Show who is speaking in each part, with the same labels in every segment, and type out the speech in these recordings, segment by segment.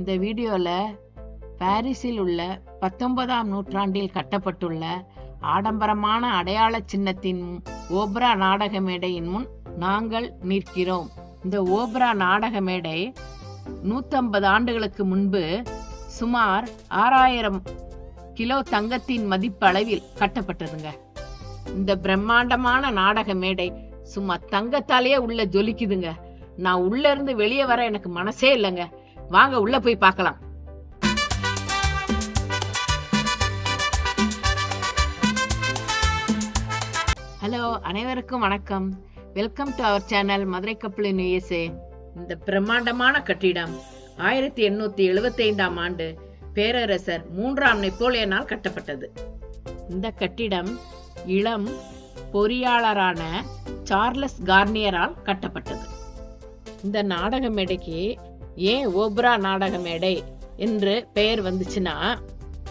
Speaker 1: இந்த வீடியோவில் பாரிஸில் உள்ள பத்தொன்பதாம் நூற்றாண்டில் கட்டப்பட்டுள்ள ஆடம்பரமான அடையாள சின்னத்தின் ஓப்ரா நாடக மேடையின் முன் நாங்கள் நிற்கிறோம். இந்த ஓப்ரா நாடக மேடை நூற்றம்பது ஆண்டுகளுக்கு முன்பு சுமார் ஆறாயிரம் கிலோ தங்கத்தின் மதிப்பளவில் கட்டப்பட்டதுங்க. இந்த பிரம்மாண்டமான நாடக மேடை சும்மா தங்கத்தாலேயே உள்ள ஜொலிக்குதுங்க. நான் உள்ள இருந்து வெளியே வர எனக்கு மனசே இல்லைங்க. வாங்க உள்ள போய் பார்க்கலாம். ஹலோ அனைவருக்கும் வணக்கம். Welcome to our channel Madurai Kappal இன் இந்த பிரம்மாண்டமான கட்டிடம் ஆயிரத்தி எண்ணூத்தி எழுபத்தி ஐந்தாம் ஆண்டு பேரரசர் மூன்றாம் நெப்போலியனால் கட்டப்பட்டது. இந்த கட்டிடம் இளம் பொறியாளரான சார்லஸ் கார்னியரால் கட்டப்பட்டது. இந்த நாடக மேடைக்கு ஏன் ஓப்ரா நாடக மேடை என்று பெயர் வந்துச்சுன்னா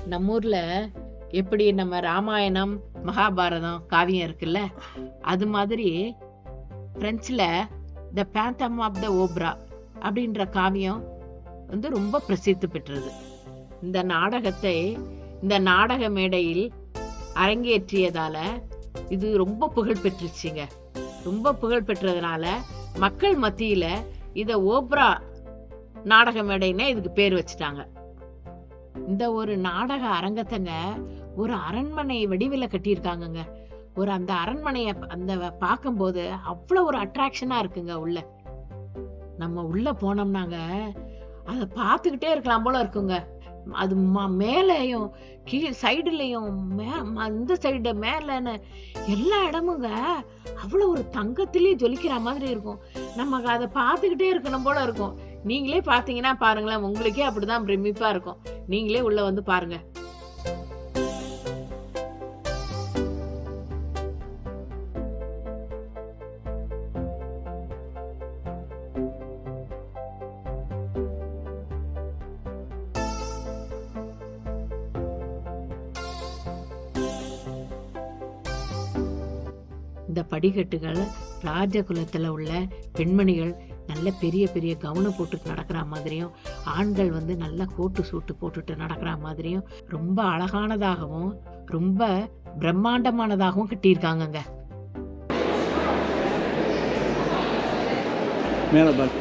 Speaker 1: நம்ம ஊர்ல எப்படி நம்ம ராமாயணம் மகாபாரதம் காவியம் இருக்குல்ல அது மாதிரி பிரெஞ்சில் the phantom of the opera அப்படின்ற காவியம் வந்து ரொம்ப பிரசித்தி பெற்றது. இந்த நாடகத்தை இந்த நாடக மேடையில் அரங்கேற்றியதால இது ரொம்ப புகழ் பெற்றுச்சுங்க. ரொம்ப புகழ் பெற்றதுனால மக்கள் மத்தியில இத ஓப்ரா நாடக மேடைன்னே இதுக்கு பேர் வச்சுட்டாங்க. இந்த ஒரு நாடக அரங்கத்தைங்க ஒரு அரண்மனை வடிவில் கட்டியிருக்காங்கங்க. ஒரு அந்த அரண்மனையை அந்த பார்க்கும்போது அவ்வளோ ஒரு அட்ராக்ஷனாக இருக்குங்க உள்ள. நம்ம உள்ள போனோம்னாங்க அதை பார்த்துக்கிட்டே இருக்கலாம் போல இருக்குங்க. அது ம- மேலேயும் கீழ் சைடுலையும் மே இந்த சைடு மேலன்னு எல்லா இடமுங்க அவ்வளோ ஒரு தங்கத்திலேயே ஜொலிக்கிற மாதிரி இருக்கும். நமக்கு அதை பார்த்துக்கிட்டே இருக்கணும் போல இருக்கும். நீங்களே பார்த்தீங்கன்னா பாருங்களேன் உங்களுக்கே அப்படிதான் பிரமிப்பா இருக்கும். நீங்களே உள்ள வந்து பாருங்க. இந்த படிக்கட்டுகள் ராஜகுலத்துல உள்ள பெண்மணிகள் நல்ல பெரிய பெரிய கவனம் போட்டு நடக்கிற மாதிரியும் ஆண்கள் வந்து நல்லா கோட்டு சூட்டு போட்டுட்டு நடக்கிற மாதிரியும் ரொம்ப அழகானதாகவும் ரொம்ப பிரம்மாண்டமானதாகவும் கட்டியிருக்காங்கங்க.
Speaker 2: மேலே பார்.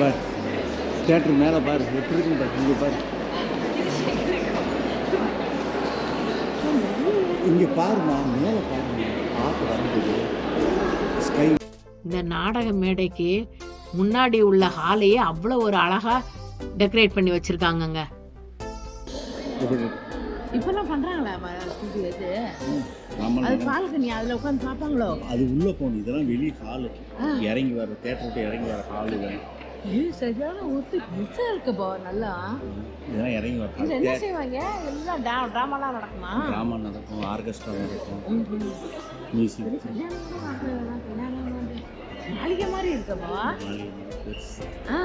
Speaker 2: பார். தேட்டர் மேலே பார். எப்படி இருக்குன்னு பார். இங்கே பார். இங்கே பாருமா மேலே பாருமா பார்த்து வரும்போது
Speaker 1: இந்த நாடக மேடைக்கு முன்னாடி உள்ள ஹாலையே அவ்வளோ ஒரு அழகா டெக்கரேட் பண்ணி வச்சிருக்காங்கங்க. இப்பெல்லாம் பண்றாங்களா இது? அது பால்கனி அதுல உட்காந்து பாப்பாங்களோ
Speaker 2: அது உள்ளே போகணும். இதெல்லாம் வெளியே ஹாலு இறங்கி வர தேட்டர் விட்டு இறங்கி வர ஹாலு
Speaker 1: சரியான ஒத்து மிஸ்ஸா இருக்கு போ நல்லா.
Speaker 2: இதெல்லாம் இறங்கி ஹால்
Speaker 1: என்ன செய்வாங்க? எல்லாம் டா ட்ராமாலாம் நடக்குமா?
Speaker 2: ட்ராமா நடக்கும் ஆர்கெஸ்ட்ரா நடக்கும். மியூசிக்.
Speaker 1: மாளிகை மாதிரி இருக்கமா
Speaker 2: பெருசு.
Speaker 1: ஆ.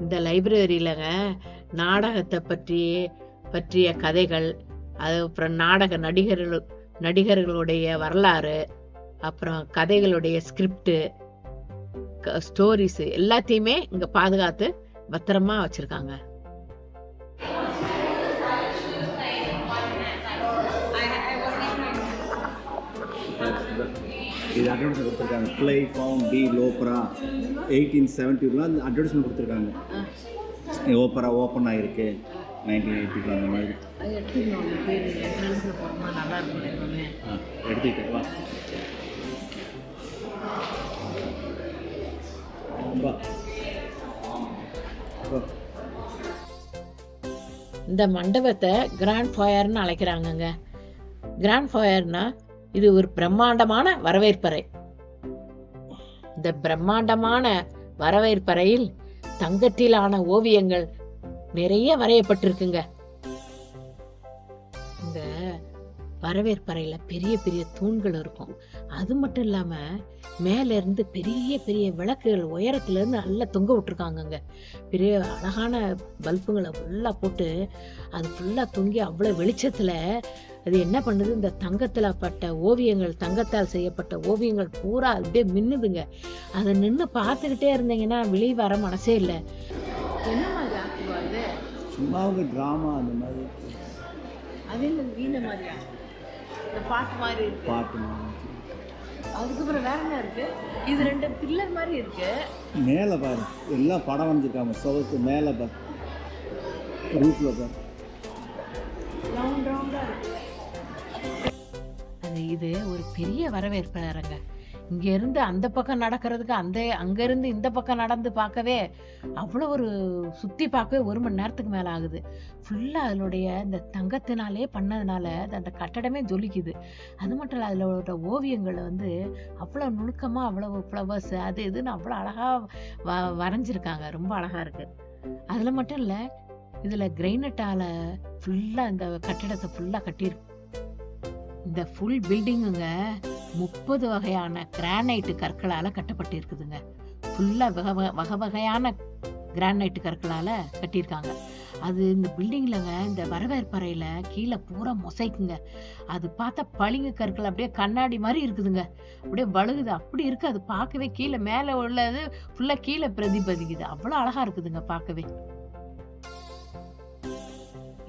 Speaker 1: இந்த லைப்ரரியிலங்க நாடகத்தை பற்றி பற்றிய கதைகள் அது அப்புறம் நாடக நடிகர்கள் நடிகர்களுடைய வரலாறு அப்புறம் கதைகளுடைய ஸ்கிரிப்ட் ஸ்டோரிஸ் எல்லாத்தையுமே இங்க பாதுகாத்து பத்திரமா வச்சிருக்காங்க.
Speaker 2: இது அட்வர்டைஸ்மெண்ட் கொடுத்துருக்காங்க. ப்ளே ஃபார்ம் டி லோப்ரா எயிட்டீன் செவன்ட்டிலாம் அந்த அட்வர்டைஸ்மெண்ட் கொடுத்துருக்காங்க ஓப்பரா ஓப்பன் ஆகிருக்கு நைன்டீன் எயிட்டிக்கு அந்த மாதிரி.
Speaker 1: நல்லா இருக்கும்
Speaker 2: ஆ எடுத்துக்கிட்டேன் வா. வா. வா.
Speaker 1: இந்த மண்டபத்தை கிராண்ட் ஃபயர்னு அழைக்கிறாங்கங்க. கிராண்ட் ஃபயர்னா இது ஒரு பிரம்மாண்டமான வரவேற்பறை. இந்த பிரம்மாண்டமான வரவேற்பறையில் தங்கத்திலான ஓவியங்கள் நிறைய வரையப்பட்டிருக்குங்க. இந்த வரவேற்பறையில பெரிய பெரிய தூண்கள் இருக்கும். அது மட்டும் இல்லாம மேல இருந்து பெரிய பெரிய விளக்குகள் உயரத்துல இருந்து நல்லா தொங்க விட்டுருக்காங்கங்க. பெரிய அழகான பல்புங்களை ஃபுல்லா போட்டு அது ஃபுல்லா தொங்கி அவ்வளவு வெளிச்சத்துல அது என்ன பண்ணுது? இந்த தங்கத்துல பட்ட ஓவியங்கள் தங்கத்தால் செய்யப்பட்ட ஓவியங்கள் பூரா அப்படியே மின்னுதுங்க. அதை நின்று பார்த்துக்கிட்டே இருந்தீங்கன்னா வெளியே வர மனசே இல்லை.
Speaker 2: சும்மா அவங்க ட்ராமா அந்த மாதிரி
Speaker 1: அது வீண மாதிரியா? இந்த பாட்டு மாதிரி இருக்கு.
Speaker 2: பாட்டு மாதிரி.
Speaker 1: அதுக்கப்புறம் வேற என்ன இருக்கு? இது ரெண்டு பில்லர் மாதிரி இருக்கு.
Speaker 2: மேலே பாரு. எல்லாம் படம் வரைஞ்சிருக்காங்க சுவத்து மேலே பாரு. ரூட்டில் பாரு.
Speaker 1: ரவுண்ட் ரவுண்டா இருக்கு. அது இது ஒரு பெரிய வரவேற்புறாங்க இங்க இருந்து அந்த பக்கம் நடக்கிறதுக்கு அந்த அங்க இருந்து இந்த பக்கம் நடந்து பார்க்கவே அவ்வளோ ஒரு சுத்தி பார்க்கவே ஒரு மணி நேரத்துக்கு மேல ஆகுது. ஃபுல்லா அதனுடைய இந்த தங்கத்தினாலே பண்ணதுனால அந்த கட்டடமே ஜொலிக்குது. அது மட்டும் இல்லை அதோட ஓவியங்களை வந்து அவ்வளோ நுணுக்கமா அவ்வளவு ஃப்ளவர்ஸ் அது இதுன்னு அவ்வளோ அழகா வ வரைஞ்சிருக்காங்க. ரொம்ப அழகா இருக்கு. அதுல மட்டும் இல்லை இதுல கிரைனட்டால ஃபுல்லா இந்த கட்டிடத்தை ஃபுல்லா கட்டியிருக்கு. இந்த ஃபுல் பில்டிங்குங்க முப்பது வகையான கிரானைட்டு கற்களால் கட்டப்பட்டிருக்குதுங்க. ஃபுல்லாக வகை வகை- வகை வகையான கிரானைட்டு கற்களால் கட்டியிருக்காங்க. அது இந்த பில்டிங்லங்க இந்த வரவேற்பறையில் கீழே பூரா மொசைக்குங்க அது பார்த்தா பளிங்கு கற்கள் அப்படியே கண்ணாடி மாதிரி இருக்குதுங்க. அப்படியே வழுகுது. அப்படி இருக்குது அது பார்க்கவே கீழே மேலே உள்ளது ஃபுல்லாக கீழே பிரதிபதிக்குது அவ்வளோ அழகாக இருக்குதுங்க பார்க்கவே.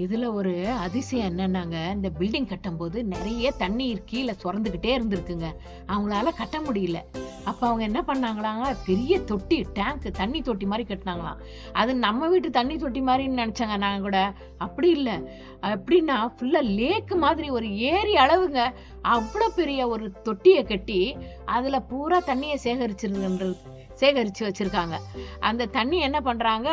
Speaker 1: இதுல ஒரு அதிசயம் என்னன்னாங்க இந்த பில்டிங் கட்டும்போது நிறைய தண்ணீர் கீழே சுரந்துக்கிட்டே இருந்திருக்குங்க. அவங்களால கட்ட முடியல. அப்ப அவங்க என்ன பண்ணாங்களாங்க பெரிய தொட்டி டேங்க் தண்ணி தொட்டி மாதிரி கட்டினாங்களாம். அது நம்ம வீட்டு தண்ணி தொட்டி மாதிரின்னு நினைச்சாங்க நாங்க கூட. அப்படி இல்லை. எப்படின்னா ஃபுல்லா லேக் மாதிரி ஒரு ஏரி அளவுங்க. அவ்வளோ பெரிய ஒரு தொட்டியை கட்டி அதுல பூரா தண்ணியை சேகரிச்சிருக்கின்றது சேகரித்து வச்சுருக்காங்க. அந்த தண்ணி என்ன பண்ணுறாங்க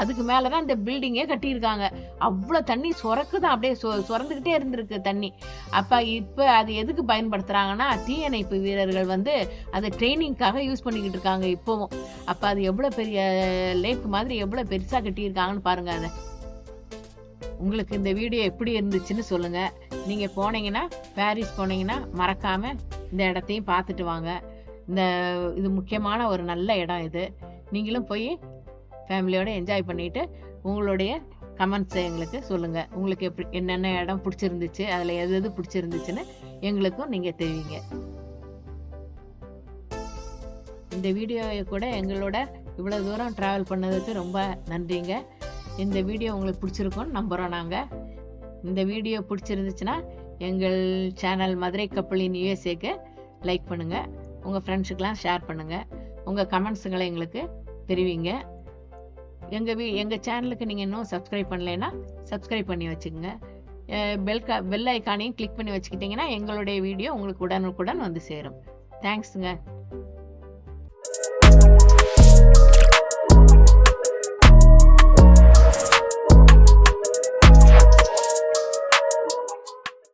Speaker 1: அதுக்கு மேலே தான் இந்த பில்டிங்கே கட்டியிருக்காங்க. அவ்வளோ தண்ணி சுரக்குதான். அப்படியே சொ சுரந்துக்கிட்டே இருந்திருக்கு தண்ணி. அப்போ இப்போ அது எதுக்கு பயன்படுத்துகிறாங்கன்னா தீயணைப்பு வீரர்கள் வந்து அதை ட்ரைனிங்க்காக யூஸ் பண்ணிக்கிட்டு இருக்காங்க இப்போவும். அப்போ அது எவ்வளோ பெரிய லேக் மாதிரி எவ்வளோ பெருசாக கட்டியிருக்காங்கன்னு பாருங்கள் அதை. உங்களுக்கு இந்த வீடியோ எப்படி இருந்துச்சுன்னு சொல்லுங்கள் நீங்கள் போனீங்கன்னா பாரிஸ் போனீங்கன்னா மறக்காமல் இந்த இடத்தையும் பார்த்துட்டு வாங்க. இந்த இது முக்கியமான ஒரு நல்ல இடம் இது. நீங்களும் போய் ஃபேமிலியோடு என்ஜாய் பண்ணிட்டு உங்களுடைய கமெண்ட்ஸை எங்களுக்கு சொல்லுங்கள் உங்களுக்கு எப்படி என்னென்ன இடம் பிடிச்சிருந்துச்சு அதில் எது எது பிடிச்சிருந்துச்சுன்னு எங்களுக்கும் நீங்கள் தெரிவிங்க. இந்த வீடியோவை கூட எங்களோட இவ்வளோ தூரம் ட்ராவல் பண்ணதுக்கு ரொம்ப நன்றிங்க. இந்த வீடியோ உங்களுக்கு பிடிச்சிருக்கும்னு நம்புகிறோம் நாங்கள் இந்த வீடியோ பிடிச்சிருந்துச்சுன்னா எங்கள் சேனல் மதுரை கப்பலின் யூஎஸ்ஏக்கு லைக் பண்ணுங்கள் உங்கள் ஃப்ரெண்ட்ஸுக்கெலாம் ஷேர் பண்ணுங்கள் உங்கள் கமெண்ட்ஸுங்களை எங்களுக்கு தெரிவிங்க. எங்கள் வீ எங்கள் சேனலுக்கு நீங்கள் இன்னும் சப்ஸ்கிரைப் பண்ணலைன்னா சப்ஸ்கிரைப் பண்ணி வச்சுக்கோங்க. பெல் க பெல் ஐக்கானையும் கிளிக் பண்ணி வச்சுக்கிட்டிங்கன்னா எங்களுடைய வீடியோ உங்களுக்கு உடனுக்குடன் வந்து சேரும். தேங்க்ஸுங்க